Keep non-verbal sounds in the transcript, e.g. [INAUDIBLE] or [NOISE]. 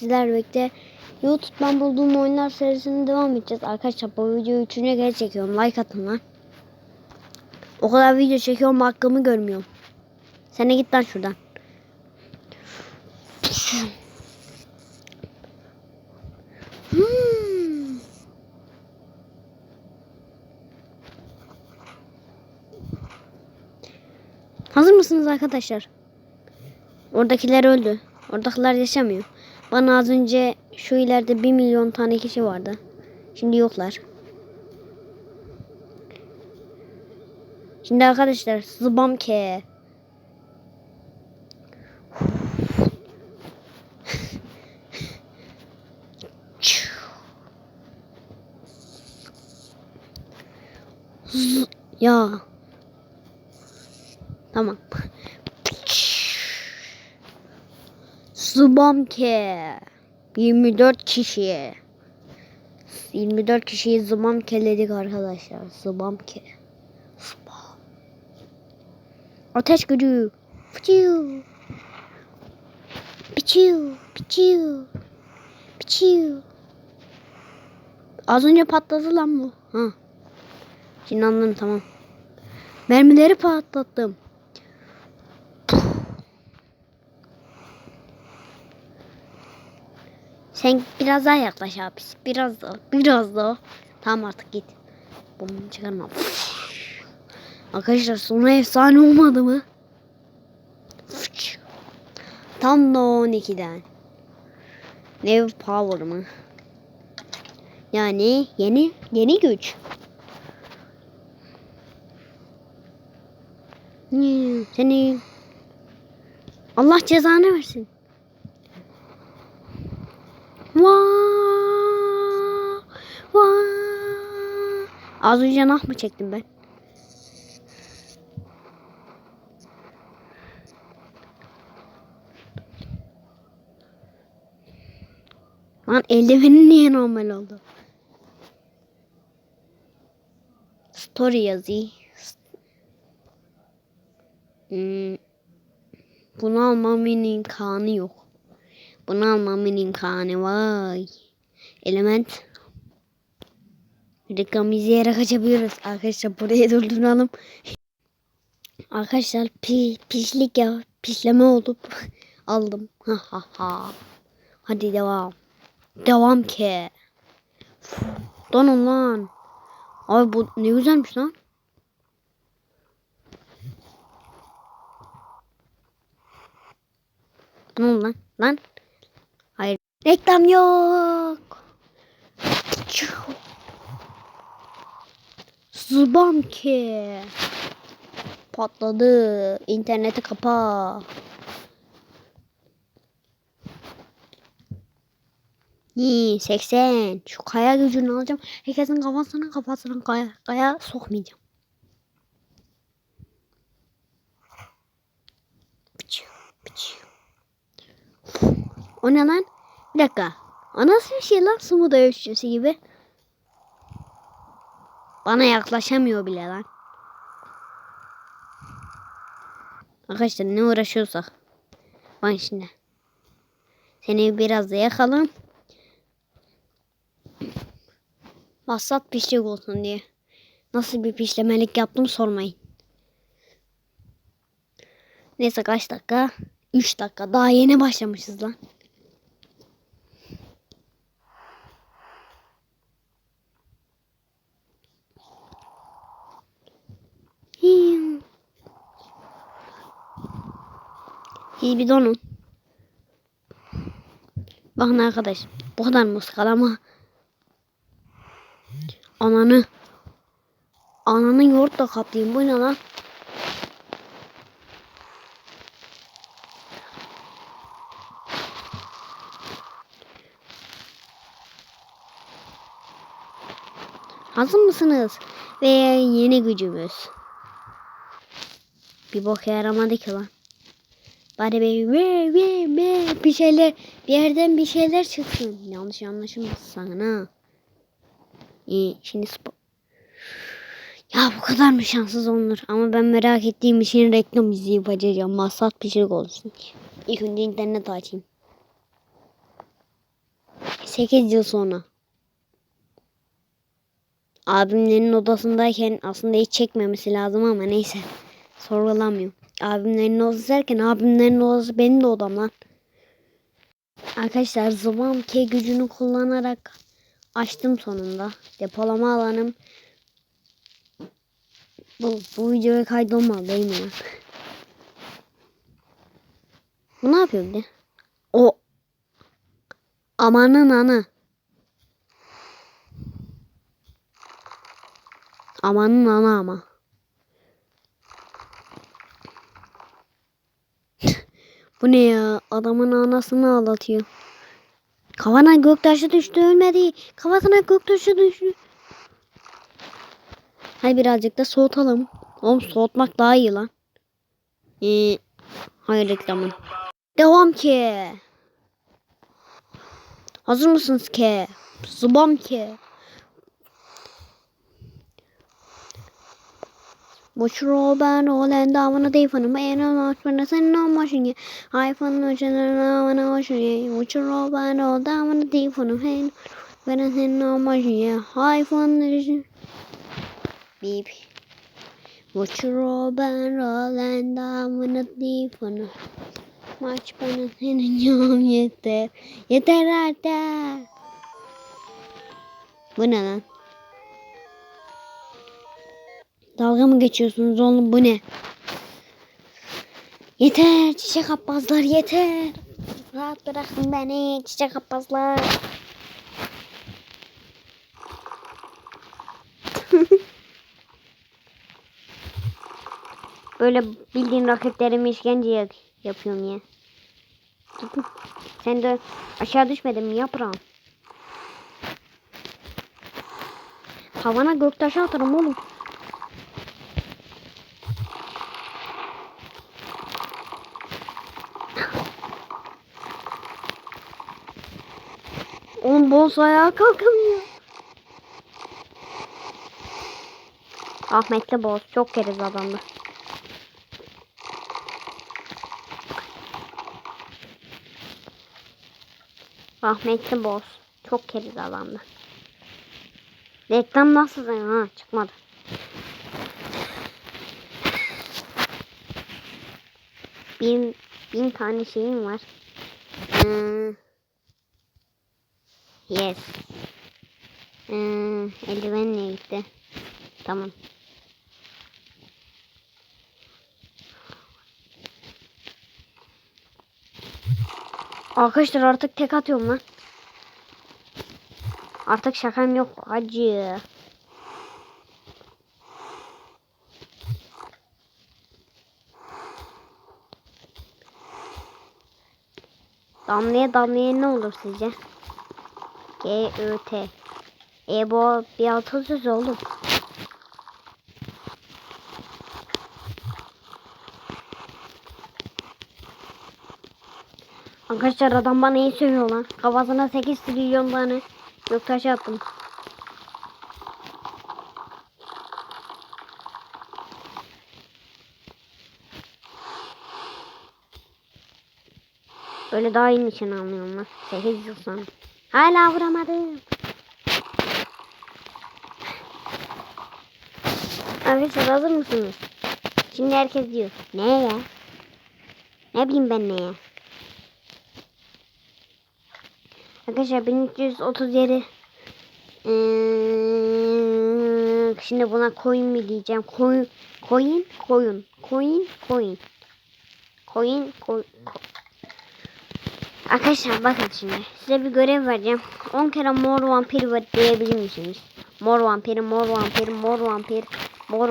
Sizler birlikte YouTube'dan bulduğum oyunlar serisine devam edeceğiz. Arkadaşlar bu videoyu üçüncü kez çekiyorum. Like atın lan. O kadar video çekiyorum hakkımı görmüyorum. Sen de git lan şuradan. Hmm. Hazır mısınız arkadaşlar? Oradakiler öldü. Oradakiler yaşamıyor. Bana az önce şu ileride bir milyon tane kişi vardı. Şimdi yoklar. Şimdi arkadaşlar zıbam ke. [LAUGHS] Ya. Tamam. Zıbam ke. 24 kişi. 24 kişiyi zıbam keledik arkadaşlar. Zıbam ke. Ateş gücü. Fıçıu. Piçiu. Piçiu. Piçiu. Az önce patladı lan bu. Ha. Şimdi anladım tamam. Mermileri patlattım. Sen biraz daha yaklaş abi. Biraz daha. Biraz daha. Tamam artık git. Bunu çıkarma. Arkadaşlar sonu efsane olmadı mı? Tam da 12'den. New Power mı? Yani yeni yeni güç. Hmm, Seni Allah cezanı versin. Vaa, vaa. Az önce nah mı çektim ben? Lan eldivenin niye normal oldu? Story yazayım. Hmm. Bunu almamın imkanı yok. Bunu almamın imkanı vay. Element. Reklam izleyerek açabiliyoruz. Arkadaşlar buraya durduralım. Arkadaşlar pi, pislik ya. Pisleme olup [LAUGHS] aldım. Ha ha ha. Hadi devam. Devam ki. Donun lan. Abi bu ne güzelmiş lan. Ne oldu lan? Lan. Reklam yok. Zıbam ki. Patladı. İnterneti kapa. İyi 80. Şu kaya gücünü alacağım. Herkesin kafasına kafasına kaya, kaya sokmayacağım. O ne lan? Bir dakika. O nasıl bir şey lan? Sumu dövüşçüsü gibi. Bana yaklaşamıyor bile lan. Arkadaşlar ne uğraşıyorsak. Bak şimdi. Seni biraz da yakalım. Massat pişlik olsun diye. Nasıl bir pişlemelik yaptım sormayın. Neyse kaç dakika? 3 dakika. Daha yeni başlamışız lan. İyi bir donun. Bakın arkadaş. Bu kadar muskalama. Ananı. Ananı yoğurtla kaplayayım. Bu ne lan? Hazır mısınız? Ve yeni gücümüz. Bir bok yaramadı ki lan. Bari bir ve ve ve bir şeyler bir yerden bir şeyler çıksın. Yanlış anlaşılmasın ha. İyi şimdi spor. Ya bu kadar mı şanssız olunur? Ama ben merak ettiğim için reklam izleyip açacağım. Masat pişirik olsun. İlk önce internet açayım. 8 yıl sonra. Abimlerin odasındayken aslında hiç çekmemesi lazım ama neyse. Sorgulamıyorum. Abimlerin odası derken abimlerin odası benim de odam lan. Arkadaşlar Zıvam K gücünü kullanarak açtım sonunda. Depolama alanım. Bu, bu videoya kaydolmalı değil mi? Bu ne yapıyor bir de? O amanın anı. Amanın ana ama. Bu ne ya? Adamın anasını ağlatıyor. Kafana göktaşı düştü ölmedi. Kafasına göktaşı düştü. Hadi birazcık da soğutalım. Oğlum soğutmak daha iyi lan. Ee, hayır reklamın. Devam ki. Hazır mısınız ki? Zıbam ki. Which Robin Roland davana deyfanım en açmana sen amaşın ya. iPhone uçana davana hoşun ya. Which Robin Roland davana deyfanım en ben sen amaşın ya. iPhone Beep Which Robin Roland davana deyfanım Maç bana senin [LAUGHS] yağım yeter. Yeter artık. Bu ne lan? Dalga mı geçiyorsunuz oğlum bu ne? Yeter çiçek appazlar yeter. Rahat bırakın beni çiçek appazlar. [LAUGHS] Böyle bildiğin rakiplerimi işkence yap- yapıyorum ya. Sen de aşağı düşmedin mi yaprağım? Havana göktaşı atarım oğlum. Boss ayağa kalkamıyor. Ahmetli boss çok keriz adamdı. Ahmetli boss çok keriz adamdı. Reklam nasıl ha çıkmadı. Bin, bin tane şeyim var. Hmm. Yes. Hmm, eldiven ne gitti? Tamam. Arkadaşlar artık tek atıyorum lan. Artık şakam yok acı. Damlaya damlaya ne olur sizce? G Ö T. E bu bir atasöz oğlum. Arkadaşlar adam bana iyi sövüyor lan. Kafasına 8 trilyon tane göktaş attım. Böyle daha iyi nişan almıyorum lan. 8 yıl sonra. Hala vuramadım. Arkadaşlar hazır mısınız? Şimdi herkes diyor. Ne ya? Ne bileyim ben ne ya? Arkadaşlar 1337 ee, şimdi buna koyun mu diyeceğim? Koyun, koyun, koyun, koyun, koyun. Koyun, koyun. Arkadaşlar bakın şimdi size bir görev vereceğim. 10 kere mor vampir var diyebilir misiniz? Mor vampir, mor vampir, mor vampir.